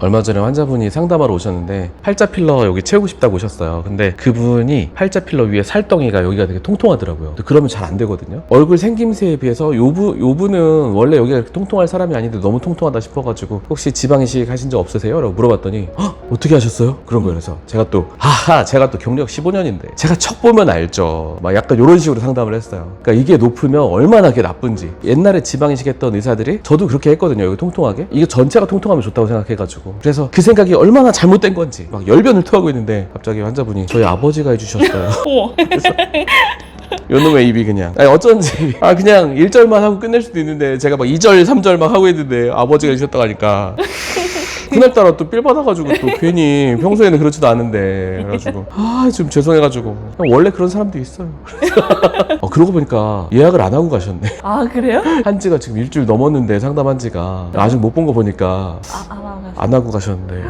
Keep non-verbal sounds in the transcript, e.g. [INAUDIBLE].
얼마 전에 환자분이 상담하러 오셨는데 팔자 필러 여기 채우고 싶다고 오셨어요. 근데 그분이 팔자 필러 위에 살덩이가 여기가 되게 통통하더라고요. 그러면 잘 안 되거든요. 얼굴 생김새에 비해서 요분 요분은 원래 여기가 통통할 사람이 아닌데 너무 통통하다 싶어가지고 혹시 지방 이식 하신 적 없으세요? 라고 물어봤더니 헉, 어떻게 하셨어요? 그런 거예요. 그래서 제가 또 하하 제가 또 경력 15년인데 제가 척 보면 알죠. 막 약간 이런 식으로 상담을 했어요. 그러니까 이게 높으면 얼마나 그게 나쁜지. 옛날에 지방 이식 했던 의사들이 저도 그렇게 했거든요. 여기 통통하게 이게 전체가 통통하면 좋다고 생각해가지고 그래서 그 생각이 얼마나 잘못된 건지 막 열변을 토하고 있는데 갑자기 환자분이 저희 아버지가 해주셨어요. [LAUGHS] 어머. [LAUGHS] 요놈의 입이 그냥 아니 어쩐지 아 그냥 1절만 하고 끝낼 수도 있는데 제가 막 2절 3절 막 하고 있는데 아버지가 해주셨다고 하니까 그날따라 또 삘 받아가지고 또 괜히 평소에는 그렇지도 않은데 그래가지고. [LAUGHS] 아 좀 죄송해가지고. 원래 그런 사람도 있어요. [LAUGHS] 어, 그러고 보니까 예약을 안 하고 가셨네. 아 그래요? [LAUGHS] 한 지가 지금 일주일 넘었는데 상담한 지가 아직 못 본 거 보니까 아, 아, 아, 안 하고 가셨는데